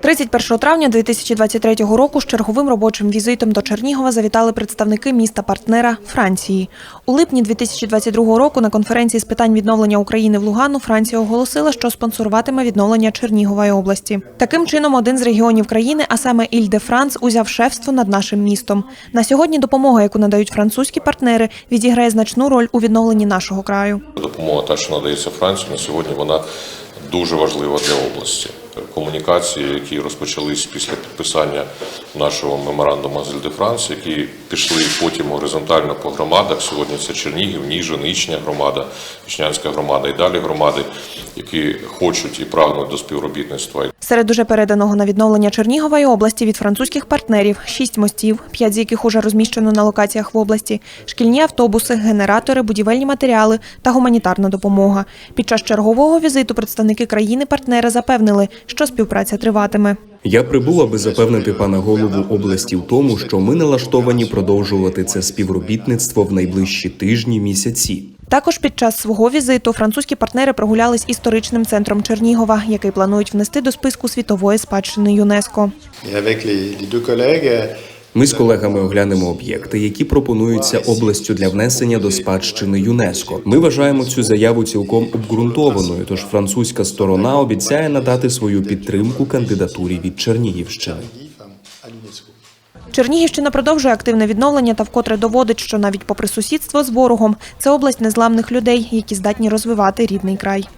31 травня 2023 року з черговим робочим візитом до Чернігова завітали представники міста-партнера Франції. У липні 2022 року на конференції з питань відновлення України в Лугану Франція оголосила, що спонсоруватиме відновлення Чернігової області. Таким чином, один з регіонів країни, а саме Іль-де-Франс, узяв шефство над нашим містом. На сьогодні допомога, яку надають французькі партнери, відіграє значну роль у відновленні нашого краю. Допомога, та, що надається Франції, на сьогодні вона дуже важлива для області. Комунікації, які розпочались після підписання нашого меморандуму з Іль-де-Франс, які пішли потім горизонтально по громадах. Сьогодні це Чернігів, Ніжин, Ічня громада, Ічнянська громада і далі громади, які хочуть і прагнуть до співробітництва. Серед уже переданого на відновлення Чернігової області від французьких партнерів шість мостів, п'ять з яких уже розміщено на локаціях в області, шкільні автобуси, генератори, будівельні матеріали та гуманітарна допомога. Під час чергового візиту представники країни-партнера запевнили, що співпраця триватиме. Я прибув, аби запевнити пана голову області в тому, що ми налаштовані продовжувати це співробітництво в найближчі тижні місяці. Також під час свого візиту французькі партнери прогулялись історичним центром Чернігова, який планують внести до списку світової спадщини ЮНЕСКО. Ми з колегами оглянемо об'єкти, які пропонуються областю для внесення до спадщини ЮНЕСКО. Ми вважаємо цю заяву цілком обґрунтованою. Тож французька сторона обіцяє надати свою підтримку кандидатурі від Чернігівщини. Чернігівщина продовжує активне відновлення та вкотре доводить, що навіть попри сусідство з ворогом, це область незламних людей, які здатні розвивати рідний край.